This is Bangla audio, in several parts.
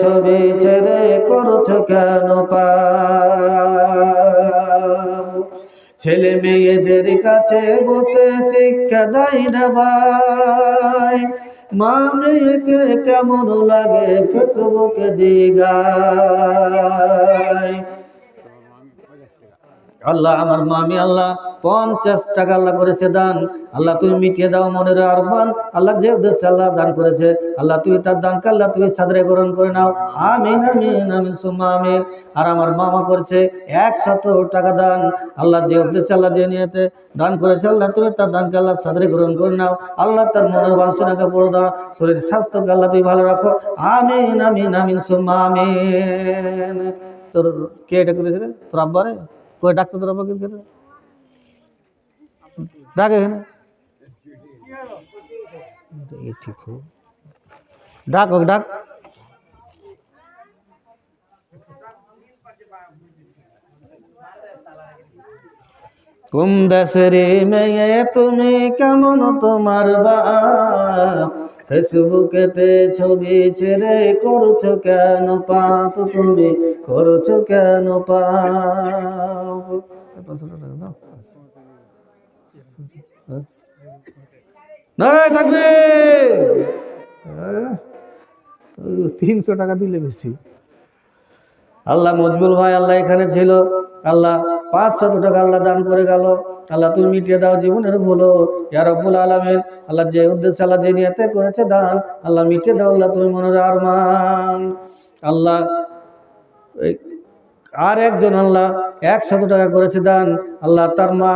ছবি ছেড়ে করছ কেন ছেলে মেয়েদের কাছে বসে শিক্ষা দেয় না ভাই। মা মেয়েকে কেমন লাগে ফেসবুকে জিগায়। আল্লাহ, আমার মামি আল্লাহ, পঞ্চাশ টাকা আল্লাহ করেছে দান। আল্লাহ, তুমি মিটিয়ে দাও মনের আরমান আল্লাহ, যে উদ্দেশ্যে আল্লাহ দান করেছে, আল্লাহ, তুমি তার দানকে আল্লাহ, তুমি সাদরে গ্রহণ করে নাও। আমিন আমিন আমিন, সুম্মা, আমিন। আর আমার মামা করেছে একশত টাকা দান। আল্লাহ, যে উদ্দেশ্যে আল্লাহ, যে নিয়েতে দান করেছে, আল্লাহ, তুমি তার দানকে আল্লাহ সাদরে গ্রহণ করে নাও। আল্লাহ, তার মনের বাঞ্ছনাকে পড়ে দাও। শরীর স্বাস্থ্যকে আল্লাহ, তুমি ভালো রাখো। আমিন আমিন আমিন, সুম্মা, আমিন। তোর কে এটা করেছে রে? তোর আব্বারে কই ডাক্তার তোর আব্বাকে কে রে? ডাক। ডাক ওকে, ডাক কুম দেশেরে মেয়ে, তুমি কেমন তোমার বাপ ফেসবুকেতে ছবি ছেড়ে করছ কেন পাপ তুমি করছ কেন দাও। হ্যাঁ? হ্যাঁ? তিনশো টাকা দিলে বেশি। আল্লাহ মজবুল ভাই, আল্লাহ এখানে ছিল। আল্লাহ পাঁচশত টাকা আল্লাহ দান করে গেল। আল্লাহ তুমি মিটিয়ে দাও জীবনের ভুলো। ইয়া রব্বুল আলমের আল্লাহ যে উদ্দেশ্যে, আল্লাহ যে নিয়তে করেছে দান, আল্লাহ মিটিয়ে দাও, আল্লাহ তুমি মনের আরমান। আল্লাহ আর একজন আল্লাহ একশত টাকা করেছে দান। আল্লাহ তার মা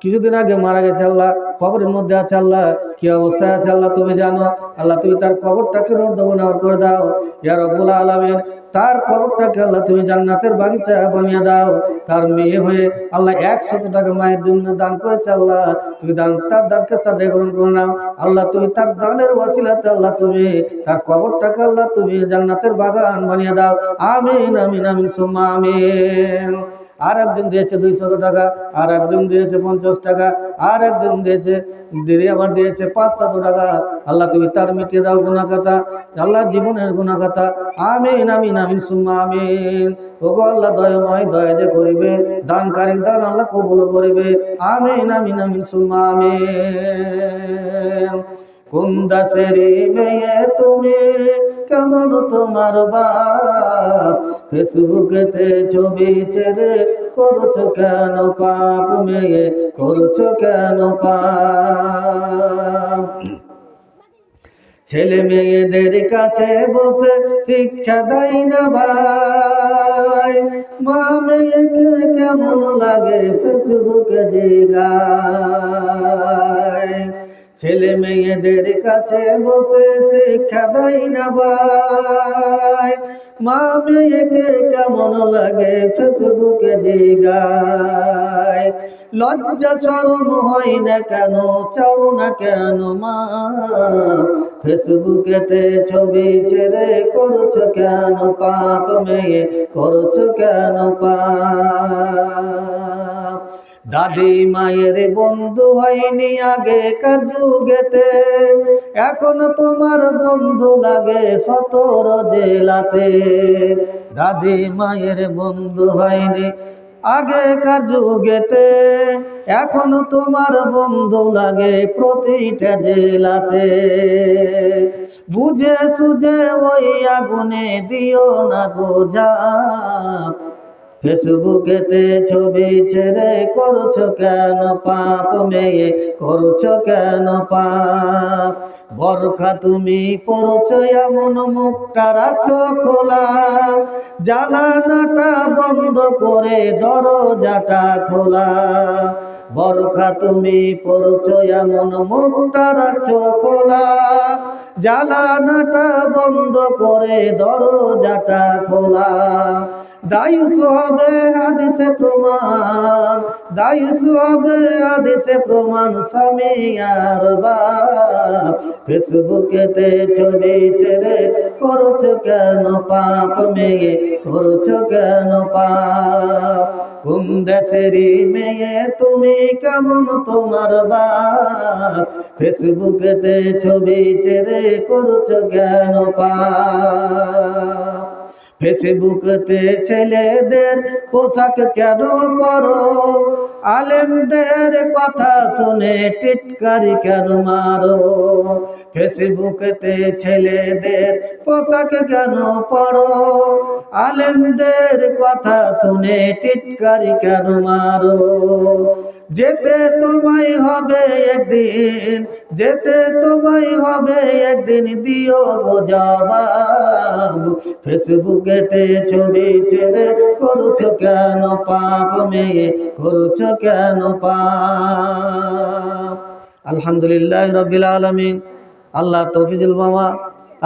কিছুদিন আগে মারা গেছে আল্লাহ, কবরের মধ্যে আছে আল্লাহ, কি অবস্থায় আছে আল্লাহ তুমি জানো? আল্লাহ তুমি তার কবরটাকে রোদ্দ করে দাও। ইয়ার রব্বুল আলমের তার কবরটাকে আল্লাহ তুমি জান্নাতের বাগিচা বানিয়ে দাও। তার মেয়ে হয়ে আল্লাহ একশত টাকা মায়ের জন্য দান করেছে আল্লাহ। তুমি দান, তার দানকে সাথে গ্রহণ করে নাও। আল্লাহ তুমি তার দানের ওয়াসিলাতে আল্লাহ তুমি তার কবরটাকে আল্লাহ তুমি জান্নাতের বাগান বানিয়ে দাও। আমিন আমিন আমিন, সুম্মা, আমিন। আর একজন দিয়েছে দুইশত টাকা, আর একজন দিয়েছে পঞ্চাশ টাকা, আর একজন দিয়েছে, দিদি আবার দিয়েছে পাঁচশত টাকা। আল্লাহ, তুমি তার মিটিয়ে দাও গুণাকাতা আল্লাহ, জীবনের গুণাকাতা আমিন আমিন আমিন, সুম্মা, আমিন। ওগো আল্লাহ, দয়াময় দয়া যে করিবে দানকারী দান আল্লাহ কবুল করিবে। আমিন আমিন আমিন, সুম্মা, আমিন। কোন মেয়ে তুমি? কেমন তোমার বাপ? ফেসবুকেতে ছবি ছেড়ে করছ কেন পাপ মেয়ে? করছ কেন পাপ? ছেলে মেয়েদের কাছে বসে শিক্ষা দেয় না ভাই। মা মেয়েকে কেমন লাগে ফেসবুকে জিগায় ছেলে মেয়েদের কাছে বসে শিক্ষা দেয় না ভাই। মা মেয়েকে কেমন লাগে ফেসবুকে জিগায়। লজ্জা শরম হয় না কেন, চাও না কেন মা? ফেসবুকেতে ছবি ছেড়ে করছ কেন, পাপ মেয়ে করছ কেন পাপ দাদি মায়ের বন্ধু হয়নি আগে আগেকার যুগেতে। এখন তোমার বন্ধু লাগে সতর জেলাতে। দাদি মায়ের বন্ধু হয়নি আগেকার যুগেতে। এখন তোমার বন্ধু লাগে প্রতিটা জেলাতে। বুঝে সুঝে ওই আগুনে দিও না গো জাপ। ফেসবুকেতে ছবি ছেড়ে করছ কেন পাপ মেয়ে? করছ কেন পাপ? বরখা তুমি পড়ছো এমন মুখটা রাখছো খোলা। জ্বালানাটা বন্ধ করে দরজাটা খোলা। বরখা তুমি পড়ছো এমন মুখটা রাখছো খোলা জ্বালানাটা বন্ধ করে দরজাটা খোলা। দায়ুস হবে হাদিসে প্রমাণ, দায়ুস হবে হাদিসে প্রমাণ, স্বামী আর বাপ। ফেসবুকেতে ছবি ছেড়ে করছ কেন পাপ মেয়ে? করছ কেন পাপ? কোন দেশেরই মেয়ে তুমি কেমন তোমার বাপ? ফেসবুকেতে ছবি ছেড়ে করছ কেন পাপ? ফেসবুকতে ছেলেদের পোশাক কেন পরো? আলেমদের কথা শুনে টিটকারি কেন মারো? ফেসবুকতে ছেলেদের পোশাক কেন পরো? আলেমদের কথা শুনে টিটকারি কেন মারো? যেতে তোমায় হবে একদিন, যেতে তোমায় হবে একদিন, দিও গো জবাব। ফেসবুকেতে ছবি ছেড়ে করছ কেন পাপ মেয়ে? করছ কেন পাপ? আলহামদুলিল্লাহ রবিল আলমিন। আল্লাহ তফিজুল মামা,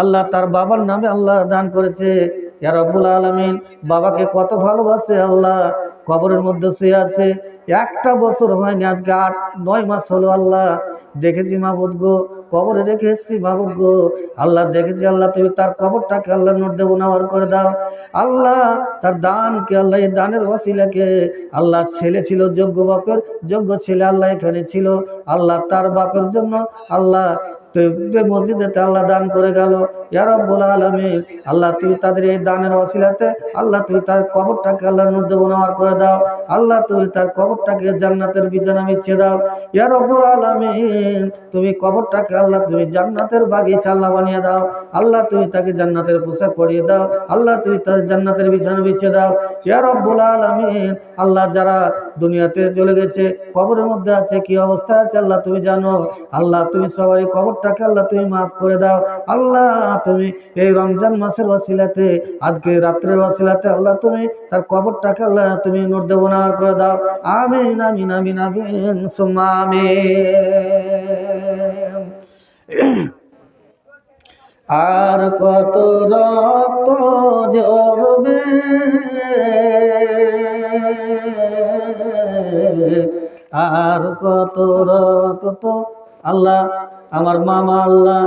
আল্লাহ তার বাবার নামে আল্লাহ দান করেছে। ইয়া রব্বুল আলমিন, বাবাকে কত ভালোবাসে আল্লাহ, কবরের মধ্যে শুয়ে আছে। একটা বছর হয়নি, আজকে আট, নয় মাস হলো আল্লাহ। দেখেছি মাহবুদ গো, কবরে রেখে এসেছি মাহবুদ গো। আল্লাহ দেখেছি আল্লাহ, তুমি তার কবরটাকে আল্লাহ নোট দেবো নাওয়ার করে দাও। আল্লাহ তার দানকে, আল্লাহ এই দানের ওয়াসিলাকে, আল্লাহ ছেলে ছিল, যোগ্য বাপের, যোগ্য ছেলে আল্লাহ এখানে ছিল। আল্লাহ তার বাপের জন্য আল্লাহ তো মসজিদেতে আল্লাহ দান করে গেল। ইয়ারব্বুল আলমিন, আল্লাহ তুমি তাদের এই দানের ওসিলাতে আল্লাহ তুমি তার কবরটাকে আল্লাহর মধ্যে বনাওয়ার করে দাও। আল্লাহ তুমি তার কবরটাকে জান্নাতের বিছানা বিছিয়ে দাও। ইয়ারব্বুল আলমিন, তুমি কবরটাকে আল্লাহ তুমি জান্নাতের বাগিচা আল্লাহ বানিয়ে দাও। আল্লাহ তুমি তাকে জান্নাতের পোশাক পরিয়ে দাও। আল্লাহ তুমি তার জান্নাতের বিছানা বিছিয়ে দাও। আলমিন। আল্লাহ যারা দুনিয়াতে চলে গেছে, কবরের মধ্যে আছে, কি অবস্থা আছে আল্লাহ তুমি জানো? আল্লাহ তুমি সবারই কবরটাকে আল্লাহ তুমি মাফ করে দাও। আল্লাহ তুমি এই রমজান মাসের ওয়াসিলাতে, আজকে রাত্রের ওয়াসিলাতে আল্লাহ তুমি তার কবরটাকে আল্লাহ তুমি নোট দেবো না করে দাও। আমিন আমিন আমিন আমিন আমিন। আর কত রক্ত জরবে আর কত রক্ত? আল্লাহ আমার মামা আল্লাহ